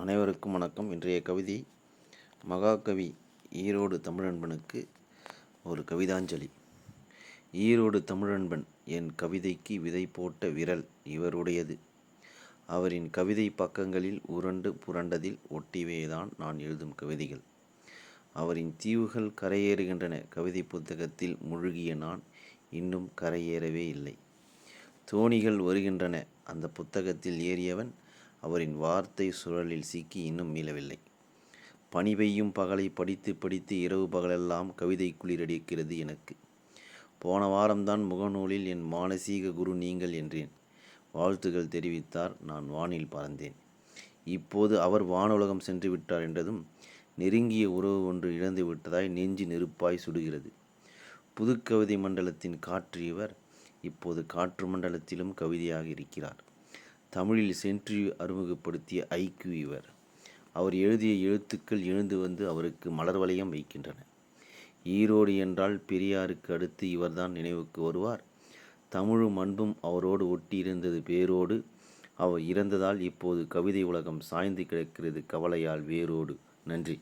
அனைவருக்கும் வணக்கம். இன்றைய கவிதை மகாகவி ஈரோடு தமிழன்பனுக்கு ஒரு கவிதாஞ்சலி. ஈரோடு தமிழன்பன் என் கவிதைக்கு விதை போட்ட விரல் இவருடையது. அவரின் கவிதை பக்கங்களில் உருண்டு புரண்டதில் ஒட்டிவேதான் நான் எழுதும் கவிதைகள். அவரின் தீவுகள் கரையேறுகின்றன. கவிதை புத்தகத்தில் முழுகிய நான் இன்னும் கரையேறவே இல்லை. தோணிகள் வருகின்றன. அந்த புத்தகத்தில் ஏறியவன் அவரின் வார்த்தை சுழலில் சிக்கி இன்னும் மீளவில்லை. பனி பெய்யும் பகலை படித்து படித்து இரவு பகலெல்லாம் கவிதை குளிரடிக்கிறது எனக்கு. போன வாரம்தான் முகநூலில் என் மானசீக குரு நீங்கள் என்றேன். வாழ்த்துகள் தெரிவித்தார் நான் வானில் பறந்தேன். இப்போது அவர் வானுலகம் சென்று விட்டார் என்றதும் நெருங்கிய உறவு ஒன்று இழந்து விட்டதாய் நெஞ்சு நெருப்பாய் சுடுகிறது. புதுக்கவிதை மண்டலத்தின் காற்று இவர் இப்போது காற்று மண்டலத்திலும் கவிதையாக இருக்கிறார். தமிழில் சென்று அறிமுகப்படுத்திய ஐக்கு இவர். அவர் எழுதிய எழுத்துக்கள் எழுந்து வந்து அவருக்கு மலர் வளையம் வைக்கின்றன. ஈரோடு என்றால் பெரியாருக்கு அடுத்து இவர்தான் நினைவுக்கு வருவார். தமிழும் அன்பும் அவரோடு ஒட்டியிருந்தது பேரோடு. அவர் இறந்ததால் இப்போது கவிதை உலகம் சாய்ந்து கிடக்கிறது கவலையால் வேரோடு. நன்றி.